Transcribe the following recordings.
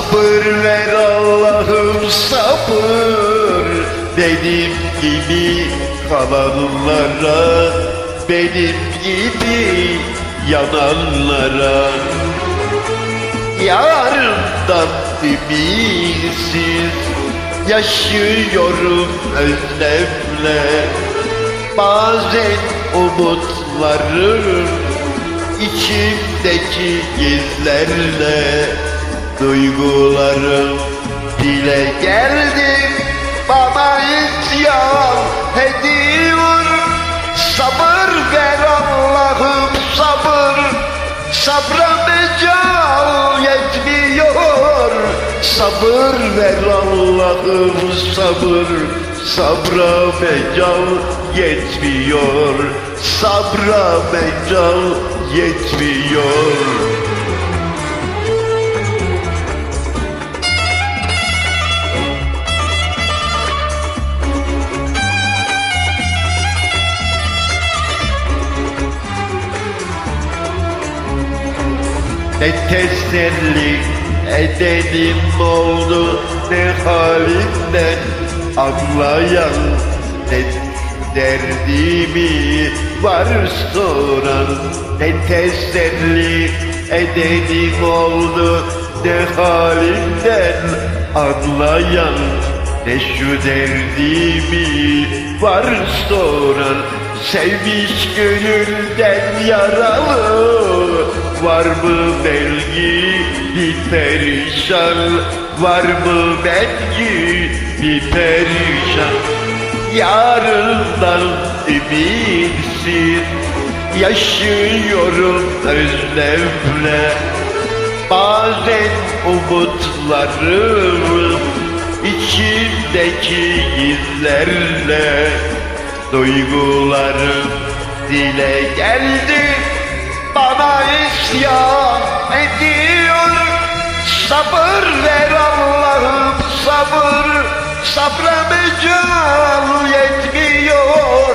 Sabır ver Allah'ım sabır. Benim gibi kalanlara Benim gibi yananlara. Yarından ümitsiz Yaşıyorum özlemle. Bazen umutlarım içimdeki gizlerle Duygularım dile geldi. Bana isyan ediyor Sabır ver Allah'ım sabır. Sabra mecal yetmiyor. Sabır ver Allah'ım sabır. Sabra mecal yetmiyor. Sabra mecal yetmiyor Ne teselli edenim oldu Ne halimden anlayan Ne derdimi var soran. Ne teselli edenim oldu Ne halimden anlayan ne şu derdimi var soran. Sevmiş gönülden yaralı Var mı belki bir perişan. Var mı belki bir perişan. Yarından ümitsiz Yaşıyorum özlemle. Bazen umutlarım içimdeki gizlerle Duygularım dile geldi Bana isyan ediyor. Sabır ver Allah'ım sabır. Sabra mecal yetmiyor.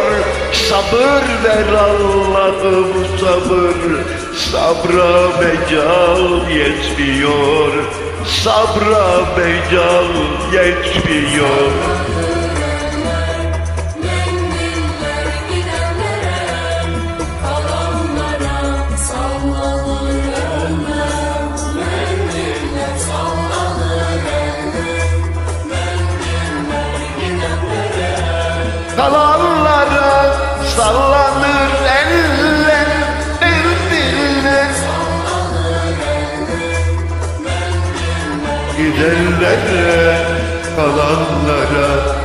Sabır ver Allah'ım sabır. Sabra mecal yetmiyor. Sabra mecal yetmiyor Kalanlara sallanır eller Mendiller Gidenlere kalanlara